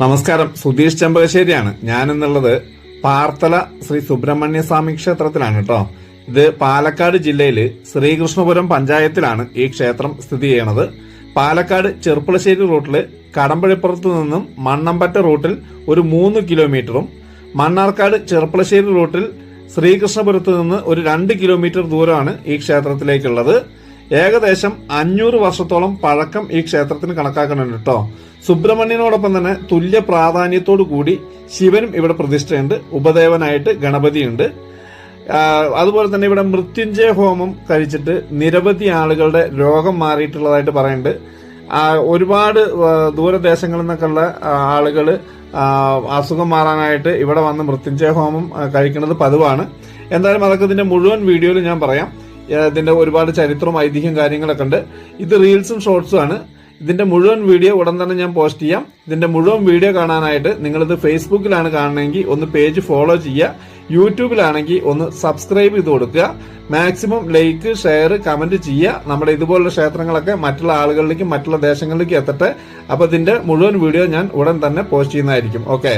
നമസ്കാരം. സുധീഷ് ചെമ്പകശ്ശേരിയാണ്. ഞാൻ എന്നുള്ളത് പാർത്തല ശ്രീ സുബ്രഹ്മണ്യ സ്വാമി ക്ഷേത്രത്തിലാണ് കേട്ടോ. ഇത് പാലക്കാട് ജില്ലയിൽ ശ്രീകൃഷ്ണപുരം പഞ്ചായത്തിലാണ് ഈ ക്ഷേത്രം സ്ഥിതി ചെയ്യണത്. പാലക്കാട് ചെറുപ്പളശ്ശേരി റൂട്ടിൽ കടമ്പഴിപ്പുറത്ത് നിന്നും മണ്ണമ്പറ്റ റൂട്ടിൽ ഒരു മൂന്ന് കിലോമീറ്ററും മണ്ണാർക്കാട് ചെറുപ്പളശ്ശേരി റൂട്ടിൽ ശ്രീകൃഷ്ണപുരത്ത് നിന്ന് ഒരു രണ്ട് കിലോമീറ്റർ ദൂരമാണ് ഈ ക്ഷേത്രത്തിലേക്കുള്ളത്. ഏകദേശം അഞ്ഞൂറ് വർഷത്തോളം പഴക്കം ഈ ക്ഷേത്രത്തിന് കണക്കാക്കുന്നുണ്ട് കേട്ടോ സുബ്രഹ്മണ്യനോടൊപ്പം തന്നെ തുല്യ പ്രാധാന്യത്തോടു കൂടി ശിവനും ഇവിടെ പ്രതിഷ്ഠയുണ്ട്. ഉപദേവനായിട്ട് ഗണപതിയുണ്ട്. അതുപോലെ തന്നെ ഇവിടെ മൃത്യുഞ്ജയ ഹോമം കഴിച്ചിട്ട് നിരവധി ആളുകളുടെ രോഗം മാറിയിട്ടുള്ളതായിട്ട് പറയുന്നുണ്ട്. ഒരുപാട് ദൂരദേശങ്ങളിൽ നിന്നൊക്കെയുള്ള ആളുകൾ അസുഖം മാറാനായിട്ട് ഇവിടെ വന്ന് മൃത്യുഞ്ജയ ഹോമം കഴിക്കുന്നത് പതിവാണ്. എന്തായാലും അതൊക്കെ ഇതിന്റെ മുഴുവൻ വീഡിയോയിൽ ഞാൻ പറയാം. ഇതിന്റെ ഒരുപാട് ചരിത്രവും ഐതിഹ്യം കാര്യങ്ങളൊക്കെ ഉണ്ട്. ഇത് റീൽസും ഷോർട്സും ആണ്. ഇതിന്റെ മുഴുവൻ വീഡിയോ ഉടൻ തന്നെ ഞാൻ പോസ്റ്റ് ചെയ്യാം. ഇതിന്റെ മുഴുവൻ വീഡിയോ കാണാനായിട്ട് നിങ്ങളിത് ഫേസ്ബുക്കിലാണ് കാണണമെങ്കിൽ ഒന്ന് പേജ് ഫോളോ ചെയ്യുക. യൂട്യൂബിലാണെങ്കിൽ ഒന്ന് സബ്സ്ക്രൈബ് ചെയ്ത് കൊടുക്കുക. മാക്സിമം ലൈക്ക് ഷെയർ കമന്റ് ചെയ്യുക. നമ്മുടെ ഇതുപോലുള്ള ക്ഷേത്രങ്ങളൊക്കെ മറ്റുള്ള ആളുകളിലേക്കും മറ്റുള്ള ദേശങ്ങളിലേക്കും എത്തട്ടെ. അപ്പൊ ഇതിന്റെ മുഴുവൻ വീഡിയോ ഞാൻ ഉടൻ തന്നെ പോസ്റ്റ് ചെയ്യുന്നതായിരിക്കും. ഓക്കെ?